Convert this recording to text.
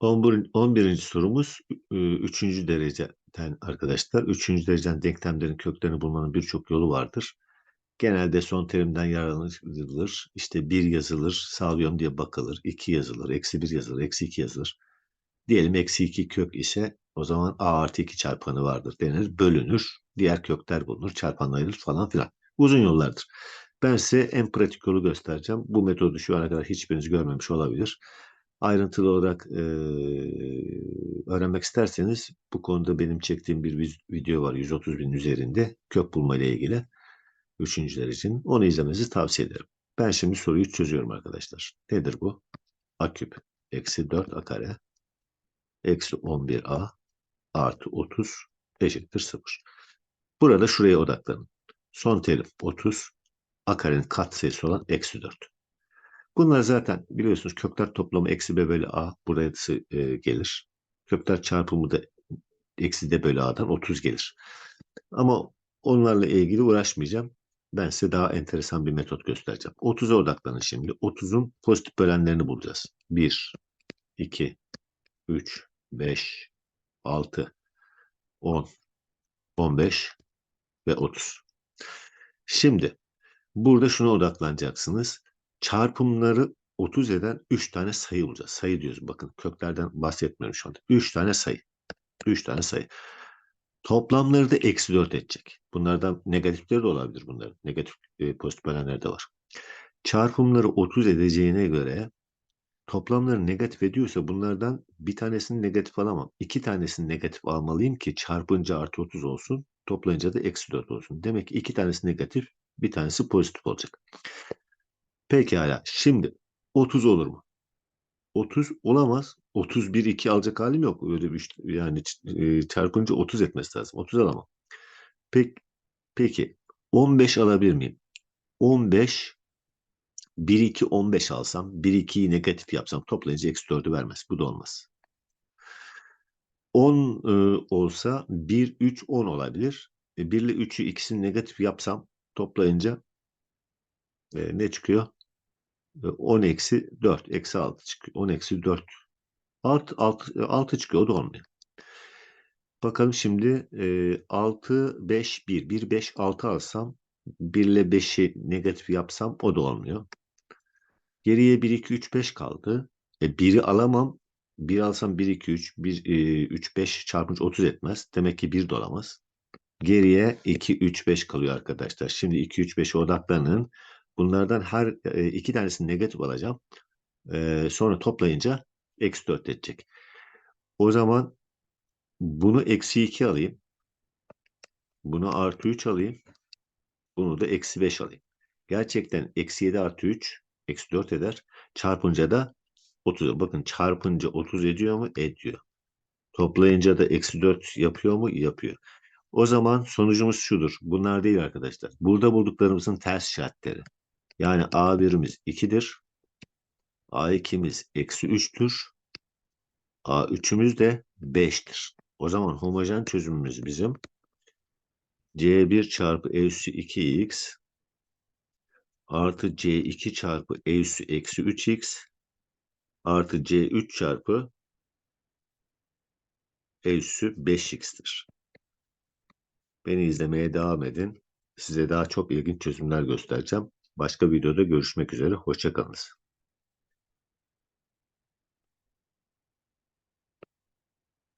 11. 11. sorumuz 3. dereceden arkadaşlar. 3. dereceden denklemlerin köklerini bulmanın birçok yolu vardır. Genelde son terimden yararlanılır. İşte 1 yazılır, sağlıyorum diye bakılır. 2 yazılır, eksi 1 yazılır, eksi 2 yazılır. Diyelim eksi 2 kök ise o zaman a artı 2 çarpanı vardır denir. Bölünür, diğer kökler bulunur, çarpanlanır falan filan. Uzun yollardır. Ben size en pratik yolu göstereceğim. Bu metodu şu ana kadar hiçbiriniz görmemiş olabilir ayrıntılı olarak e, öğrenmek isterseniz bu konuda benim çektiğim bir video var 130 bin üzerinde kök bulma ile ilgili üçüncüler için onu izlemenizi tavsiye ederim. Ben şimdi soruyu çözüyorum arkadaşlar. Nedir bu? A küp eksi 4 a kare eksi 11a artı 30 eşittir 0. Burada şuraya odaklanın. Son terim 30 a karenin katsayısı olan eksi 4. Bunlar zaten biliyorsunuz kökler toplamı eksi b bölü a burası e, gelir. Kökler çarpımı da eksi d bölü a'dan 30 gelir. Ama onlarla ilgili uğraşmayacağım. Ben size daha enteresan bir metot göstereceğim. 30'a odaklanın şimdi. 30'un pozitif bölenlerini bulacağız. 1, 2, 3, 5, 6, 10, 15 ve 30. Şimdi burada şuna odaklanacaksınız çarpımları 30 eden 3 tane sayı bulacağız. Sayı diyoruz. Bakın köklerden bahsetmiyorum şu anda. 3 tane sayı. 3 tane sayı. Toplamları da eksi 4 edecek. Bunlardan negatifleri de olabilir bunların. Negatif e, pozitif bölenler de var. Çarpımları 30 edeceğine göre toplamları negatif ediyorsa bunlardan bir tanesini negatif alamam. İki tanesini negatif almalıyım ki çarpınca artı 30 olsun. Toplayınca da eksi 4 olsun. Demek ki iki tanesi negatif, bir tanesi pozitif olacak. Pekala. Şimdi 30 olur mu? 30 olamaz. 31 2 alacak halim yok. Öyle bir yani çarpınca 30 etmesi lazım. 30 alamam. Peki, peki 15 alabilir miyim? 15 1 2 15 alsam 1 2'yi negatif yapsam toplayınca eksi 4'ü vermez. Bu da olmaz. 10 e, olsa 1 3 10 olabilir. E, 1 ile 3'ü ikisini negatif yapsam toplayınca e, ne çıkıyor? 10 eksi 4 eksi 6 çıkıyor. 10 eksi 4 6, 6, 6 çıkıyor o da olmuyor. Bakalım şimdi e, 6 5 1 1 5 6 alsam 1 ile 5'i negatif yapsam o da olmuyor. Geriye 1 2 3 5 kaldı. E, 1'i alamam. 1 alsam 1 2 3 1 e, 3 5 çarpınca 30 etmez. Demek ki 1 de olamaz. Geriye 2 3 5 kalıyor arkadaşlar. Şimdi 2 3 5'e odaklanın. Bunlardan her e, iki tanesini negatif alacağım. E, sonra toplayınca eksi 4 edecek. O zaman bunu eksi 2 alayım. Bunu artı 3 alayım. Bunu da eksi 5 alayım. Gerçekten eksi 7 artı 3 eksi 4 eder. Çarpınca da 30. Bakın çarpınca 30 ediyor mu? Ediyor. Toplayınca da eksi 4 yapıyor mu? Yapıyor. O zaman sonucumuz şudur. Bunlar değil arkadaşlar. Burada bulduklarımızın ters işaretleri. Yani A1'imiz 2'dir. A2'miz eksi 3'tür. A3'ümüz de 5'tir. O zaman homojen çözümümüz bizim C1 çarpı E üssü 2x artı C2 çarpı E üssü eksi 3x artı C3 çarpı E üssü 5x'tir. Beni izlemeye devam edin. Size daha çok ilginç çözümler göstereceğim. Başka videoda görüşmek üzere. Hoşçakalınız.